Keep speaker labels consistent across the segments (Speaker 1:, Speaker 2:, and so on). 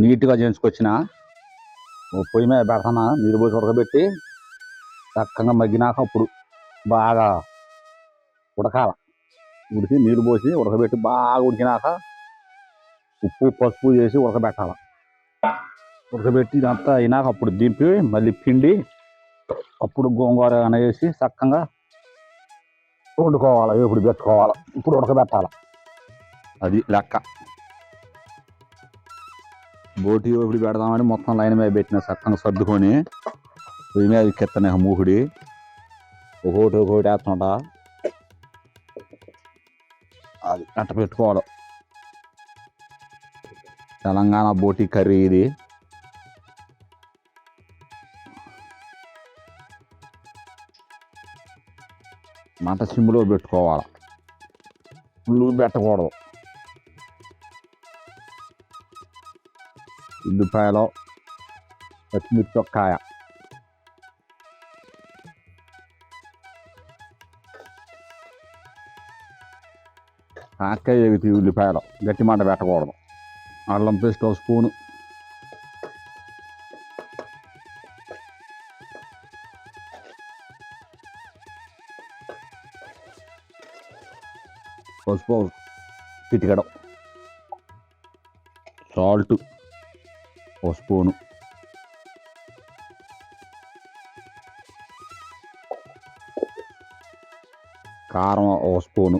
Speaker 1: నీట్గా చేయించుకొచ్చిన. ఓ పొయ్యి మీద పెడతానా? నీరు పోసి ఉడకబెట్టి చక్కగా మగ్గినాక అప్పుడు బాగా ఉడకాల. ఉడికి నీరు పోసి ఉడకబెట్టి బాగా ఉడికినాక ఉప్పు పసుపు చేసి ఉడకబెట్టాలి. ఉడకబెట్టి ఇదంతా అయినాక అప్పుడు దింపి మళ్ళీ పిండి అప్పుడు గోంగూర అని వేసి చక్కగా వండుకోవాలి ఇప్పుడు పెట్టుకోవాలి. ఇప్పుడు ఉడకబెట్టాలి. అది లెక్క. బోటి ఇప్పుడు పెడదామని మొత్తం లైన్ మీద పెట్టిన చక్కగా సర్దుకొని పొయ్యి మీద ఎక్కెత్తనే మూకుడి. ఒకటి ఒకటి వేస్తుంట అది అట్ట పెట్టుకోవడం తెలంగాణ బోటి కర్రీ ఇది. మంట సిమ్లో పెట్టుకోవాలి. ఫుల్ పెట్టకూడదు. ఉల్లిపాయలో పచ్చిమిర్చి ఒక కాయ కాకాయ ఉల్లిపాయలు గట్టి మంట పెట్టకూడదు అల్లం పేస్ట్ ఒక స్పూను పసుపు పిటికడం సాల్ట్ ఒక స్పూను కారం ఒక స్పూను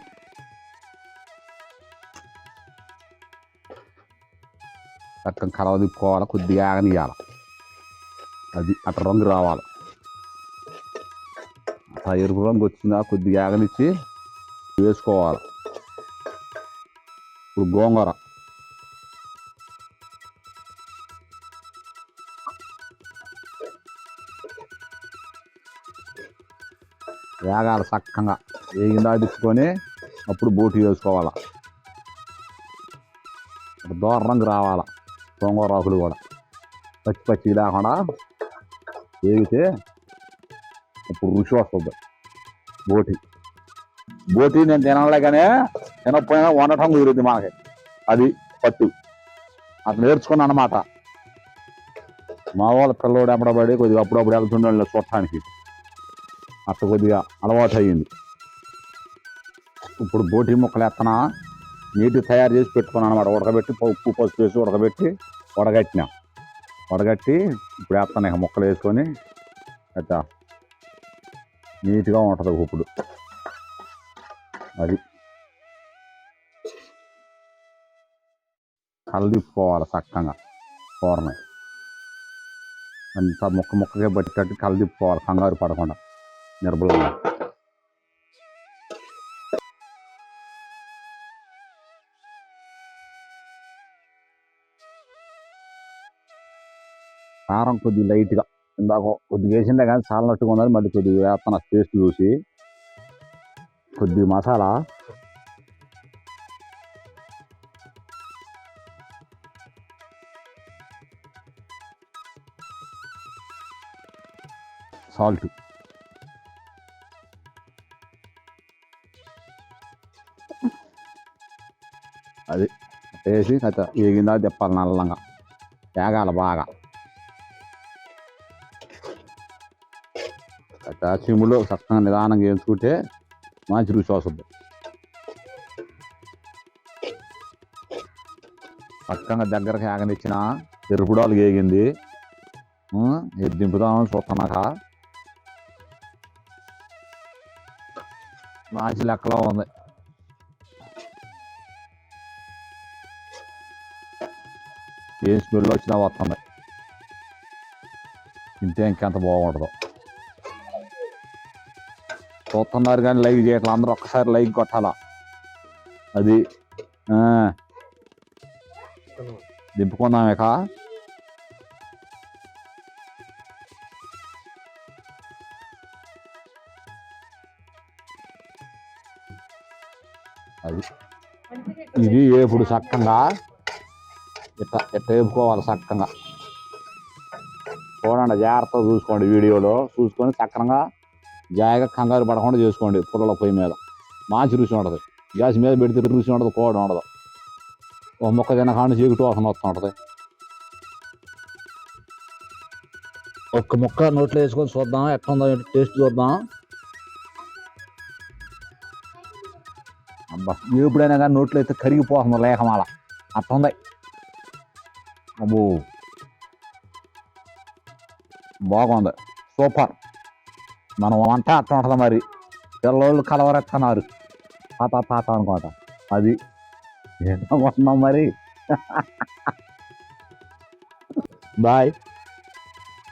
Speaker 1: చక్కగా కలవ తిప్పుకోవాలి కొద్దిగా ఆగనియాలి అది అక్కడ రంగు రావాలి ఆ ఎరుపు రంగు వచ్చిందా కొద్దిగా ఆగనిచ్చి వేసుకోవాలి ఇప్పుడు గోంగూర వేగాలి చక్కగా వేగిందా తీసుకొని అప్పుడు బోటి వేసుకోవాలి. దూరంగా దోర రంగు రావాలి గోంగూర ఆకులు కూడా. పచ్చి పచ్చి లేకుండా వేగితే అప్పుడు రుచి వస్తుంది. బోటి. బోటి నేను తినాలే కానీ తినకపోయినా వండటం కుదిరింది మనకి అది పట్టు. అట్లా నేర్చుకున్నాను అనమాట మా వాళ్ళ పిల్లడు ఎప్పుడబడి కొద్దిగా అప్పుడప్పుడు వెళ్తుండే చూడటానికి. అట్ట కొద్దిగా అలవాటు అయ్యింది ఇప్పుడు బోటి ముక్కలు ఎత్తనా? నీటి తయారు చేసి పెట్టుకున్నాను అనమాట ఉడకబెట్టి ఉప్పు పసుపు వేసి ఉడకబెట్టి వడగట్టిన. వడగట్టి ఇప్పుడు వేస్తాను ఇక ముక్కలు వేసుకొని అట్టా నీట్గా ఉంటుంది ఇప్పుడు. అది కలదిప్పుకోవాలి చక్కగా కూరని. అంతా ముక్క ముక్కగా పట్టేటట్టు కలదిప్పుకోవాలి కంగారు పడకుండా. నిర్బలంగా కారం కొద్దిగా లైట్గా ఇందాక కొద్దిగా వేసిండే కానీ చాలనట్టుగా ఉందని మళ్ళీ కొద్దిగా వేస్తాను టేస్ట్ చూసి కొద్దిగా మసాలా సాల్ట్ అది. వేసి కథ ఏగిందా తిప్పాలి నల్లంగా. తేగాలి బాగా. కథ సిమ్లో చక్కగా నిదానంగా వేసుకుంటే మంచి రుచి వస్తుంది. చక్కగా దగ్గరకు ఆగనిచ్చిన ఎరుపుడాలు ఏగింది ఇది దింపుదామని చూస్తున్నాక మంచి లెక్కలో ఉంది. స్మెల్ వచ్చినా వస్తుంది తింటే ఇంకెంత బాగుంటుందో చూస్తున్నారు కానీ లైక్ చేయట్లా అందరూ ఒక్కసారి లైక్ కొట్టాలా అది. దింపుకుందాం ఇక అది ఇది ఏపుడు చక్కగా ఇట్ట ఎట్ట వేపుకోవాలి చక్కగా. చూడండి జాగ్రత్తగా చూసుకోండి వీడియోలో. చూసుకొని చక్కగా జాయిగా కంగారు పడకుండా చేసుకోండి పుల్లల పొయ్యి మీద. మంచి రుచి ఉండదు. గ్యాస్ మీద పెడితే రుచి ఉండదు కోడి ఉండదు. ఒక మొక్క తినకాండి చీకటి వాసన వస్తూ ఉంటుంది. ఒక్క ముక్క నోట్లో వేసుకొని చూద్దాం ఎట్లా ఉందో టేస్ట్ చూద్దాం. అబ్బా ఎప్పుడైనా కానీ నోట్లో అయితే కరిగిపోతుంది లేకమాల అట్టుంది. అబ్బో. బాగుంది. సూపర్. మనం వంట అట్ట ఉంటుంది మరి. పిల్లోళ్ళు కలవరెత్తన్నారు. పాత పాత అనుకోట. అది ఏంటో మరి. బాయ్.